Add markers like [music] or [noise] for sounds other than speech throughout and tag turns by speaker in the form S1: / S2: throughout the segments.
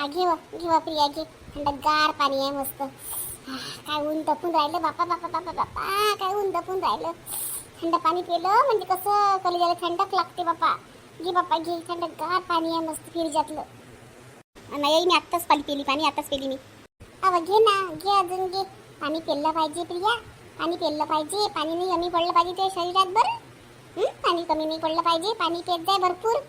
S1: हा घे व, घे प्रिया घे. थंडगार पाणी आहे मस्त. हा, काय ऊन तपून राहिलं बापा बापा बापा बापा काय ऊन तपून राहिलं. थंड पाणी पिलं म्हणजे कसं कलेजाला थंडक लागते बापा. घे बापा घे थंडगार पाणी आहे मस्त फ्रीजातलं नाही मी आत्ताच पाणी पिली पाणी आत्ताच पिली मी. अव घे ना घे अजून घे. पाणी पेललं पाहिजे प्रिया पाणी पेललं पाहिजे. पाणी नाही कमी पडलं पाहिजे ते शरीरात बरं. पाणी कमी नाही पडलं पाहिजे पाणी पेत जाय भरपूर.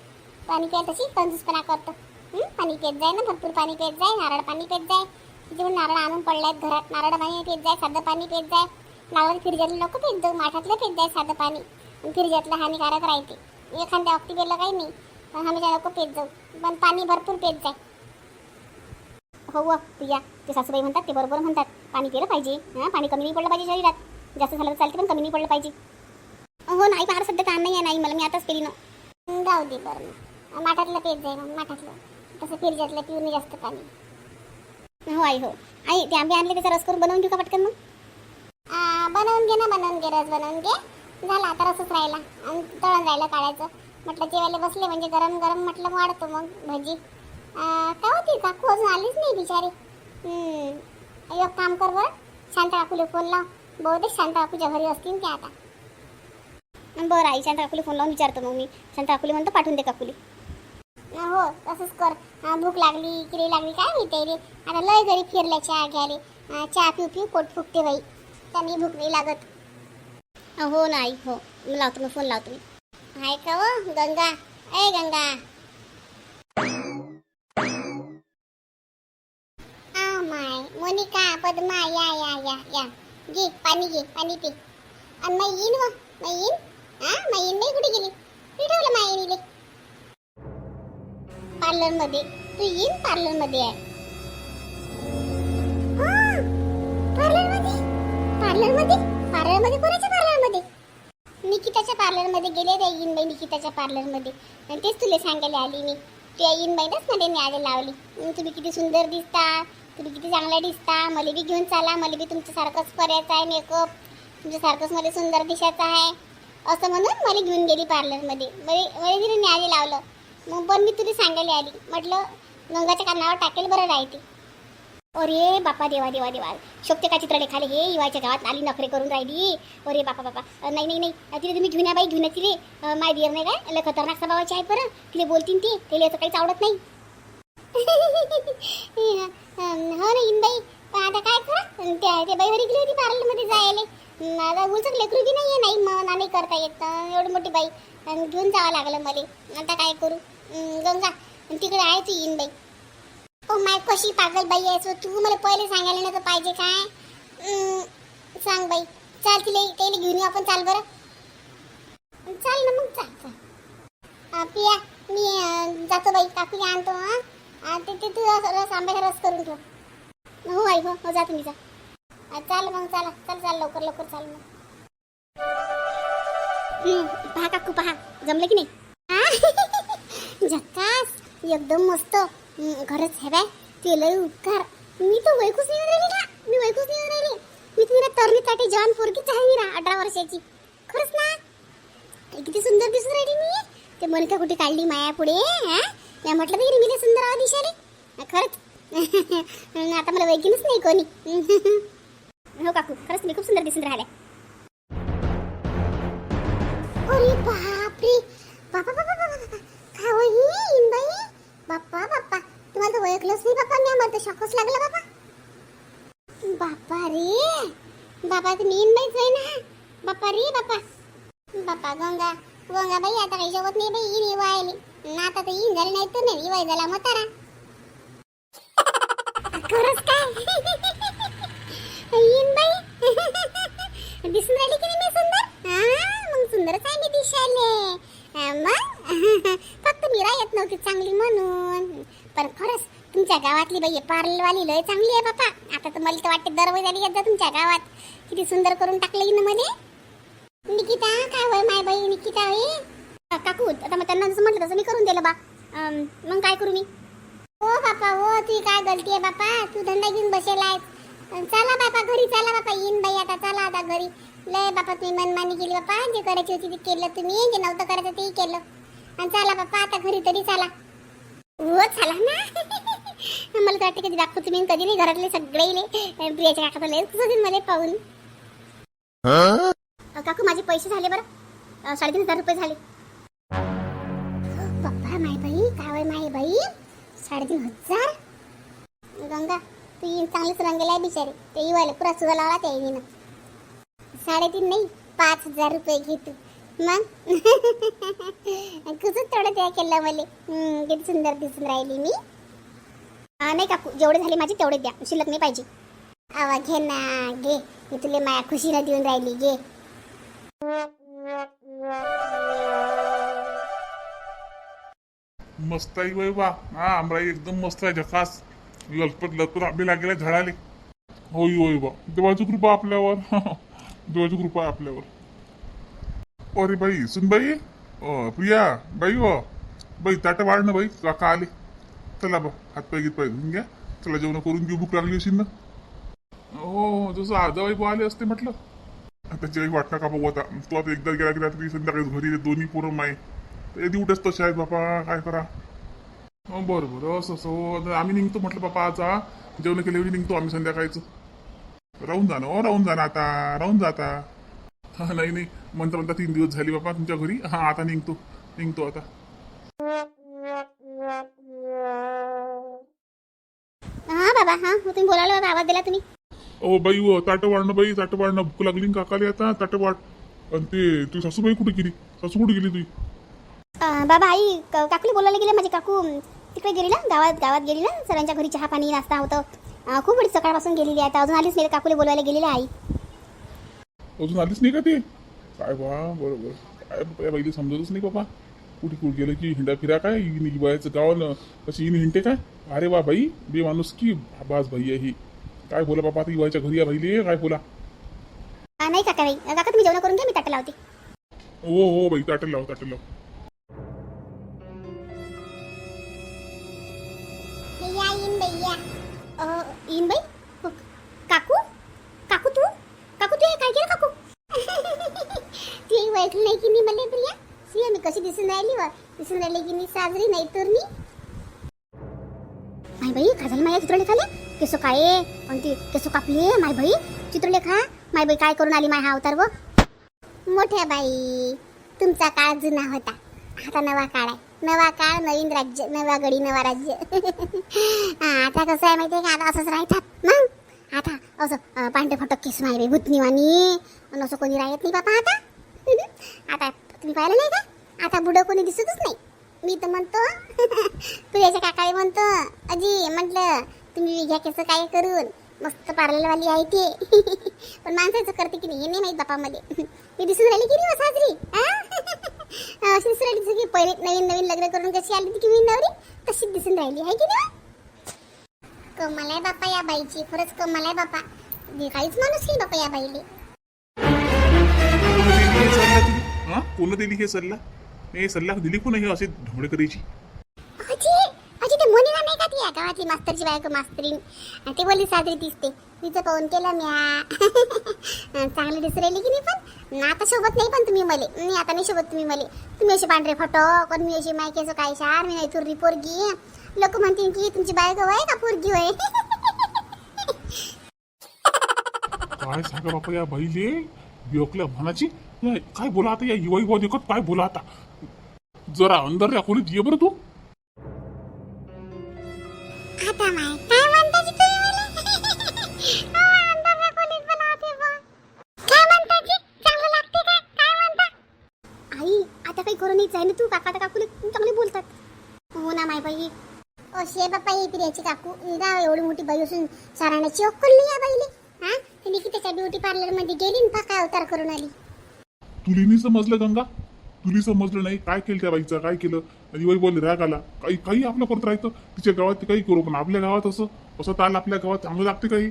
S1: पाणी प्या तशी कंजूसपणा करतो. हं? पाणी पेत जाय ना भरपूर पाणी पेत जाय नारळ पाणी पेत जाय. तिथे नारळ आणून पडलेत घरात नारळ पाणी पेत जाय साधं पाणी पेत जाय. नारळ फिरजातलं नको पेत जाऊ माठातलं पेत जाय साधं पाणी. आणि फिरजातलं हानिकारक राहते. एखाद्या वक्ती गेलं काही नाही पण हमेशा नको पेत जाऊ. पण पाणी भरपूर पेत जाय. हो व प्रिया ते सासूबाई म्हणतात ते बरोबर म्हणतात. पाणी पिलं पाहिजे. हां? पाणी कमी नाही पडलं पाहिजे शरीरात. जास्त झालं तर चालते पण कमी नाही पडलं पाहिजे. हो नाही फार सध्या ताण नाही आहे नाही मला मी आताच पेली ना. जाऊ दे बरं. मग माठातलं पेत जाय मग माठातलं. तसं फिरजातलं पिऊ नये जास्त पाणी. हो आई हो. आई ते आंबे आणले त्याचा रस करून बनवून घेऊ का पटकन मग? आ, बनवून घे ना बनवून घे रस बनवून घे. झाला आता रसच राहिला. आणि तळण राहिलं काढायचं. म्हटलं जेवायला बसले म्हणजे गरम गरम म्हटलं वाढतो मग भजी. काय होती काकू अजून आलीच नाही बिचारी. एक काम कर बरं. शांत काकूला फोन लाव. बहुतेक शांत काकूच्या घरी असतील ते आता. बरं आई शांत काकूला फोन लावून विचारतो मग मी. शांत काकूला म्हणतो पाठवून दे काकूली. हो तसंच कर. भूक लागली किरी लागली काय माहिती रे. आता लय घरी फिरले चहा घ्यायला चहा पिऊ पिऊ पोट फुगते बाई. त्यांनी भूक नाही लागत. हो नाही हो. मी लावतो मी फोन लावतो. मी हाय का हो गंगा? ए गंगा. आ माय मोनिका पद्मा या या या या. घे पाणी घे पाणी पी. आणि मग येईन व मग येईन हा मग येईन नाही कुठे गेली? कुठे ठेवलं मायनीले पार्लरमध्ये तू येईन पार्लरमध्ये आहे पार्लरमध्ये पार्लरमध्ये पार्लरमध्ये कोणाच्या पार्लरमध्ये निकिताच्या पार्लरमध्ये गेले त्या येईन बाई निकिताच्या पार्लरमध्ये आणि तेच तुला सांगायला आली मी. त्या येईन बाईनच मध्ये मी आले लावली तुम्ही किती सुंदर दिसता तुम्ही किती चांगल्या दिसता. मला बी घेऊन चाला मला बी तुमच्यासारखंच करायचं आहे मेकअप तुमच्यासारखंच मला सुंदर दिसायचं आहे. असं म्हणून मला घेऊन गेली पार्लरमध्ये मला मला तिने न्यायाला लावलं. मग पण मी तुला सांगायला आली. म्हटलं गंगाच्या कानावर टाकेल बरं राहते. अरे बापा देवा देवा देवा. शोभते का चित्र लेखाले हे युवाच्या गावात आली नखरे करून राहिली. अरे बापा बापा. नाही नाही नाही. तिथे तुम्ही घेऊन बाई घेऊन या तिले माय दियर नाही काय लय खतरनाक स्वभावाची आहे बरं. तिथे बोलतीन ती. तिला याचं काहीच आवडत नाही. [laughs] हो ना इन बाई. पण आता काय करा त्या ते बाई घरी गेली होती पार्लरमध्ये जायला. आता उलचक लेकरू बी नाही नाही मग नाही करता येत. एवढी मोठी बाई. आणि घेऊन जावं लागलं मला. आता काय करू? गंगा. तिकडे आहे येईन बाई. ओ माय कशी पागल बाई आहे सो तू? मला पहिले सांगायला नाही तर पाहिजे काय? सांग बाई. चाल तिला त्याला घेऊन येऊ आपण. चाल बरं. चाल ना मग चाल चाल. पिया मी जातो बाई. काकू आणतो हां ते तू रस आंब्याचा रस करून ठेव. हो आई हो हो जा तुम्ही जा. चाल मग चला चल चाल लवकर लवकर चाल मग. पहा काकू पहा. जमलं की नाही? हा? [laughs] झक्कास. एकदम मस्त. खरंच हे बाय ते लय उपकार. मी तर वैकूच नाही राहिली ना. मी वैकूच नाही राहिली. मी तुम्ही तरुणीसाठी जॉन पोरकीच आहे मी ना अठरा वर्षाची. खरंच ना? किती सुंदर दिसून राहिली मी. ते मनिका कुठे काढली माया पुढे या म्हटलं तर मी ते सुंदर आवा दिशाली खरंच. [laughs] आता मला वैकीनच नाही कोणी. [laughs] हो काकू खरंच तुम्ही खूप सुंदर दिसून राहिले. अरे बापरे. बापा बापा बापा बापा. काय हो बाप्पा बाप्पा तुम्हाला तर ओळखलंच नाही बाप्पा मी आम्हाला तर शॉकच लागला बाबा बापा रे. बापा तुम्ही इनबाईच आहे ना. बापा रे बापा. बापा गंगा. गंगा बाई आता काही जेवत नाही बाई. इन इवा आली ना आता तर इन झाली नाही तर नाही इवा झाला मतारा खरंच काय इन बाई दिसून राहिली की नाही मी सुंदर हा मग सुंदरच आहे मी दिसायले हा, मग फक्त मीरा येत नव्हती चांगली म्हणून पण खरंच तुमच्या गावातली बाई पार्लरवाली लय चांगली आहे बापा. आता तर मला तर वाटते दरवेळी आली येत जा तुमच्या गावात. किती सुंदर करून टाकलं ना मध्ये निकिता काय होय माय बाई निकिता होय काकू आता मग त्यांना जसं म्हटलं तसं मी करून दिलं बा. मग काय करू मी? हो बापा हो तुझी काय गलती आहे बापा? तू धंदा घेऊन बसेल आहेस. अन चला बापा घरी चला बापा येईन बाई आता चला आता घरी. लय बापा तुम्ही मनमानी केली बापा. जे करायची होती ते केलं तुम्ही जे नव्हतं करायचं तेही केलं. आणि चला बापा आता घरी तरी चला. हो चला ना. [laughs] मला तर वाटतं कधी दाखवतो तुम्ही कधी नाही घरातले सगळे इले प्रियाच्या काका लय खुशमध्ये पाहून. काकू माझे पैसे झाले बरं. साडेतीन हजार रुपये झाले. पप्पा माय बाई काय माय बाई साडेतीन हजार. गंगा तू चांगलीच रंगेला आहे बिचारी. ते येवायला पुरा सुद्धा लावला त्या येईन साडेतीन नाही पाच हजार रुपये घे तू. मग? [laughs] कसं तेवढं त्या केलं मला. किती सुंदर दिसून राहिली मी. नाही काकू जेवढे झाले माझे तेवढे द्या. शिल्लक नाही पाहिजे. आवा घे ना घे. मी तुला माया खुशीला देऊन राहिली घे.
S2: मस्त आहे बाई बा हा आमराई एकदम मस्त आहे जकास लटपट लटपट आंबे लागेला झाडाले. होय होय बा देवाची कृपा आपल्यावर. [laughs] देवाची कृपा आहे आपल्यावर. अरे बाई सुन बाई अ, प्रिया बाई हो बाई ताटं वाढ ना बाई काका आले. चला बा हात पाय गीत पाय धुवून घ्या. चला जेवण करून घेऊ भूक लागली असेल ना? हो जसं आजाबाई बा आले असते म्हटलं. त्याची आई वाटतं का बघू आता. तो आता एकदा गेला की रात्री संध्याकाळी घरी दोन्ही पोरं माय. ते दिवटेच तसे आहेत बापा काय करा? हो बरं बरं असं असं. हो आता आम्ही निघतो म्हटलं बापा हा. जेवण केल्यावर निघतो आम्ही संध्याकाळचं. राहून जा ना हो राहून जा ना आता राहून जा आता. हा नाही नाही. म्हणता म्हणता तीन दिवस झाली बापा तुमच्या घरी. हा आता निघतो निघतो आता.
S1: हा हा हो तुम्ही बोलावलं बाबा आवाज दिला तुम्ही.
S2: ओ बाई व ताटं वाढणं बाई ताटं वाढणं. भूक लागली ना काकाले आता ताटं वाढ. आणि ते तुझी सासूबाई कुठे गेली? सासू कुठे गेली तुझी?
S1: अं, बाबा आई क- काकूला बोलायला गेले माझी काकू तिकडे गेली ना गावात गावात गेली ना सरांच्या घरी चहा पाणी नाश्ता होतं. अं, खूप वेळ सकाळपासून गेलेली आहे आता अजून आलीच नाही काकूला बोलायला गेलेली आहे आई.
S2: अजून आलीच नाही का ते? काय बा बरोबर. काय या बाईला समजतच नाही बाबा. कुठे कुठे गेलं की हिंडा फिरा काय? इन बायाचं गाव न कशी इन हिंडते काय? अरे वा बाई बे माणूस की बास बाई आहे ही. काय बोला बाबा आता इवायच्या घरी या बाईले काय बोला?
S1: नाही काका बाई. काका तुम्ही जेवण करून घ्या मी ताटं लावते.
S2: हो हो बाई ताटेल लाव ताटेल लाव.
S1: माय बाई खाजाली माया माझ्या चित्रलेखाले केसो काय आणि ती केसो कापले माय बाई. चित्रलेखा माय बाई काय करून आली माय हा अवतार व? मोठ्या बाई तुमचा काळ जुना होता. आता नवा काळ आहे. नवा काळ नवीन राज्य नवा गडी नवा राज्य. [laughs] आता कसं आहे माहितीये का? आता असंच राहतात. मग? आता असं पांढरे फटक केस माय बाई भूतनीवानी. आणि असं कोणी राहत नाही बापा आता. [laughs] आता तुम्ही पाहिलं नाही का? आता बुडं कोणी दिसतच नाही. मी तर म्हणतो [laughs] तुझ्याच्या काकाने म्हणतो अजी म्हटलं तुम्ही घ्या केस काय करून. मस्त पार्लरवाली आहे ते. [laughs] पण माणसाचं करते की नाही हे नाही माहीत बापामध्ये. [laughs] मी दिसून राहिली की नाही हो साजरी अशी दिसून राहिली जसं की पहिले नवीन नवीन लग्न करून कशी आली की मी नवरी? तशीच दिसून राहिली आहे की नाही? कमाल आहे बापा या बाईची खरंच कमाल आहे बापा. मी काहीच माणूस नाही बापा या बाईले.
S2: कोण दिली हे सल्ला हे सल्ला दिली कोण हे असे ढोबळे करायची
S1: अजी अजी ते मोनिका नाही का ती या गावातली मास्तरची बायको मास्तरीन आणि ती बोलली साजरी दिसते. तिचं पाहून केलं म्या. [laughs] चांगली दिसू राहिली की नाही पण? ना आता सोबत नाही पण तुम्ही मले. मी आता नाही सोबत तुम्ही मले. तुम्ही असे पांढरे फटक आणि मी अशी मायकेचं काय शार मी नाही तुरी पोरगी. लोक म्हणतील की तुमची बायको आहे का पोरगी होय? [laughs]
S2: काय सांगा बापा या बाईले? बियोकल्या म्हणाची काय बोला आता या युवा युवा देखत काय बोला आता? जरा अंदर या खोलीत ये बरं तू.
S1: आता माय काय म्हणता जी तुम्ही मला. [laughs] अहो, अंधाऱ्या खोलीत बनवते बुवा. काय म्हणता जी? चांगलं लागते का? काय म्हणता? आई आता काही करू ना तू. काका तर काकूले चांगले बोलतात. हो ना माय बाई. बाप्पा ही प्रियाची काकू. एवढी मोठी बाई असून साराण्याची अक्कल नाही या बाईले. हा? तिने की त्याच्या ब्युटी पार्लरमध्ये गेली ना काय अवतार करून आली.
S2: तुली नाही समजलं गंगा? तुली समजलं नाही? काय केलं त्या बाईचं? काय केलं? युवाई बोलले राग आला. काही काही आपलं करत राहतं तिच्या गावात ते काही करू पण आपल्या गावात असं असं ताल आपल्या गावात चांगलं लागते काही?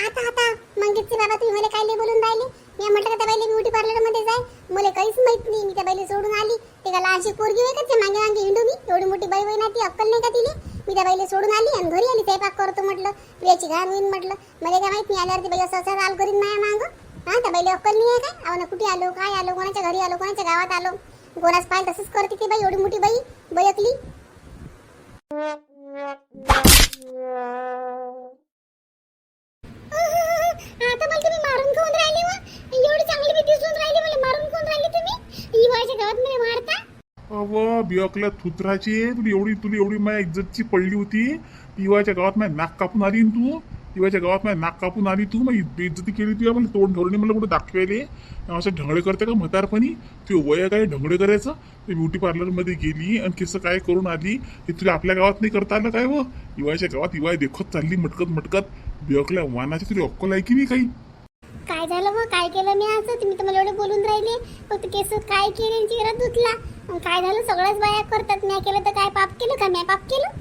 S1: आता आता मंगेशचे बाबा तुम्ही मला काय लय बोलून राहिले? मी म्हटलं का त्या बाईले ब्युटी पार्लरमध्ये जाय. मला काहीच माहीत नाही. मी त्या बाईला सोडून आली. ते का लहानशी पोरगी होय का? ते मागे मागे हिंडू मी. एवढी मोठी बाई होई ना ती अक्कल नाही का तिने मी त्या बाईला सोडून आली आणि घरी आली. स्वयंपाक करतो म्हटलं. प्रियाची घाण होईन म्हटलं. मला काय माहीत नाही आल्यावर ती बाई असं असं राल करीन माया माग? हा त्या बाईला अक्कल नाही आहे काय अहो ना कुठे आलो काय आलो कोणाच्या घरी आलो कोणाच्या गावात आलो? गोरास पाहिजे तसंच करते ती बाई एवढी मोठी बाई बैकली
S2: आता मारून खाऊन मारून थुत्राची तुला एवढी तुला एवढी माझ्या इज्जतची पडली होती. इवाळच्या गावात माझ्या नाक कापून आली तू. तिवाच्या गावात माझ्या नाक कापून आली तू मग बेइज्जती केली तुला मला तोंड धोरणे मला कुठं दाखवायले? असं ढंगळे करते का म्हातारपणी? ते वय काय ढंगळे करायचं? ते ब्युटी पार्लरमध्ये गेली आणि केस काय करून आली? हे तुला आपल्या गावात नाही करता आलं काय हो? व इवायच्या गावात इवाय देखत चालली मटकत मटकत. बेअकल्या वानाची तुला अक्कल आहे की नाही काही?
S1: काय झालं मग? काय केलं मी आज? तुम्ही तर मला एवढे बोलून राहिले. फक्त केस काय केले? चेहरा धुतला. काय झालं? सगळ्याच बाया करतात. मी केलं तर काय? पाप केलं का? मी पाप केलं?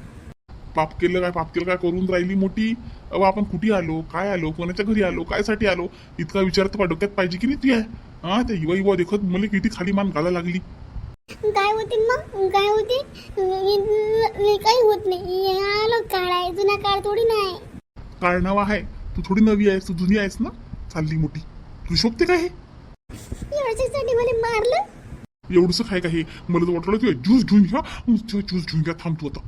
S2: पाप केलं काय पाप केलं काय करून राहिली मोठी? अहो आपण कुठे आलो? काय आलो? कोणाच्या घरी आलो? काय साठी आलो? इतका विचार तर डोक्यात पाहिजे की नाही तुया हा त्या युवा युवा देखत मला किती खाली मान घाला लागली.
S1: काय होते मग? काय होते? काही होत नाही. आलो काळ आहे. जुना काळ थोडी नाही
S2: काय नाव आहे. तू थोडी नवी आहेस तू जुनी आहेस ना? चालली मोठी. तू शोभते काय हे?
S1: एवढ्यासाठी मला मारलं?
S2: एवढंसं काय काय हे? मला तर वाटलं तुझ्या ज्यूस घेऊन घ्या. ज्यूस घेऊन घ्या. थांब तू आता.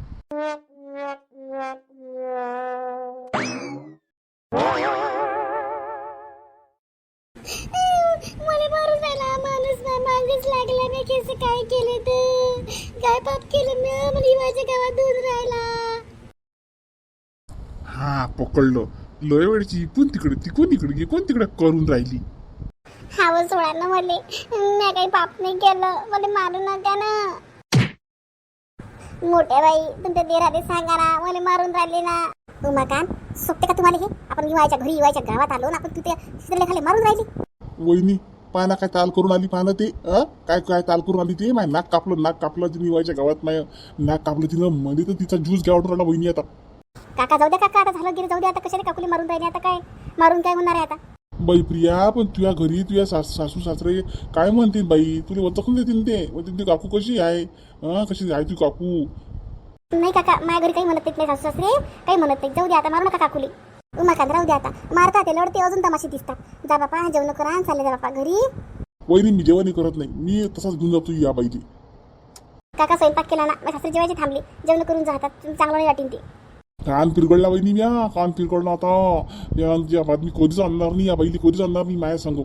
S1: केलं मी मला हिवाच्या गावात दूध राहिला.
S2: हा पकडलं. लय वेळची कोण तिकडे ती कोण तिकडे गे कोण तिकडे करून राहिली.
S1: हाव सोडा ना मले मी काही पाप नाही केलं. मला मारू नका ना. मोठ्या बाई तुमच्या देराने सांगा ना मला मारून राहिले ना. उमाकांत सोपते का तुम्हाला हे? आपण युवाच्या घरी युवाच्या गावात आलो ना आपण तिथे खाली मारून राहिले.
S2: वहिनी पाना काय ताल करून आली पाना ते? अ? काय काय ताल करून आली ते? माय नाक कापलं नाक कापलं तिने व्हायच्या गावात माय नाक कापलं तिनं. मध्ये तर तिचा ज्यूस ऑर्डर आला वहिनी आता.
S1: काका जाऊ द्या काका आता झालं गिरे जाऊ द्या आता. कशाने काकुली मारून राहिले आता काय? मारून काय होणार आहे आता?
S2: बाई प्रिया पण तुझ्या घरी तुझ्या सास सासू सासरे काय म्हणतील बाई? तुला वचकून देतील ते. म्हणतील ती काकू कशी आहे? हा कशी आहे ती काकू?
S1: नाही काका माझ्या घरी काही म्हणत नाही सासू सासरे. काही म्हणत नाही जाऊ द्या आता मारू नका काकुली. उमाकांत राहू द्या आता. मारतात ते लढते अजून तमाशी दिसतात. जा बापा जेवण करा आणि चालले जा बापा घरी.
S2: वहिनी मी जेवणही करत नाही. मी तसाच घेऊन जातो या बाईली
S1: काका स्वयंपाक केला ना माझ्या सासरी जेवायची थांबली. जेवण करून जातात चांगलं नाही वाटेल ते.
S2: कान पिरगडला वहिनी म्या कान पिरगडला आता. या या बातमी कधीच आणणार नाही या बाईली कधीच आणणार नाही माया सांगू.